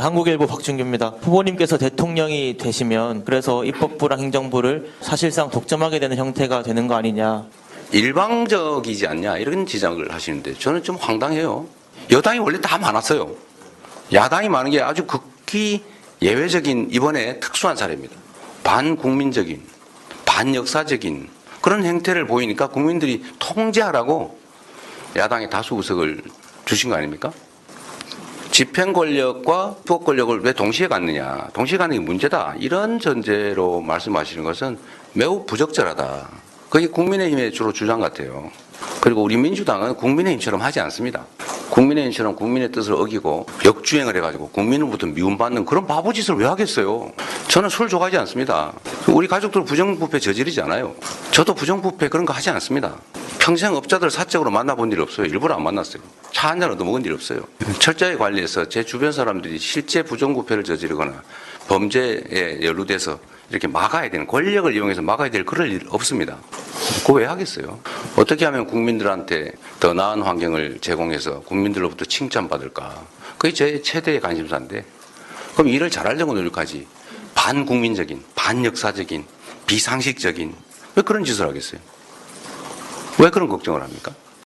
한국일보 박준규입니다. 후보님께서 대통령이 되시면 그래서 입법부랑 행정부를 사실상 독점하게 되는 형태가 되는 거 아니냐. 일방적이지 않냐 이런 지적을 하시는데 저는 좀 황당해요. 여당이 원래 다 많았어요. 야당이 많은 게 아주 극히 예외적인 이번에 특수한 사례입니다. 반국민적인, 반역사적인 그런 행태를 보이니까 국민들이 통제하라고 야당의 다수 의석을 주신 거 아닙니까? 집행 권력과 후보 권력을 왜 동시에 갖느냐, 동시에 갖는 게 문제다. 이런 전제로 말씀하시는 것은 매우 부적절하다. 그게 국민의힘의 주로 주장 같아요. 그리고 우리 민주당은 국민의힘처럼 하지 않습니다. 국민의힘처럼 국민의 뜻을 어기고 역주행을 해가지고 국민으로부터 미움받는 그런 바보짓을 왜 하겠어요? 저는 술 좋아하지 않습니다. 우리 가족들 부정부패 저지르지 않아요. 저도 부정부패 그런 거 하지 않습니다. 평생 업자들 사적으로 만나본 일 없어요. 일부러 안 만났어요. 차 한잔 얻어먹은 일 없어요. 철저히 관리해서 제 주변 사람들이 실제 부정부패를 저지르거나 범죄에 연루돼서 이렇게 막아야 되는 권력을 이용해서 막아야 될 그럴 일 없습니다. 그거 왜 하겠어요? 어떻게 하면 국민들한테 더 나은 환경을 제공해서 국민들로부터 칭찬받을까? 그게 제 최대의 관심사인데 그럼 일을 잘하려고 노력하지 반국민적인, 반역사적인, 비상식적인 왜 그런 짓을 하겠어요? 왜 그런 걱정을 합니까?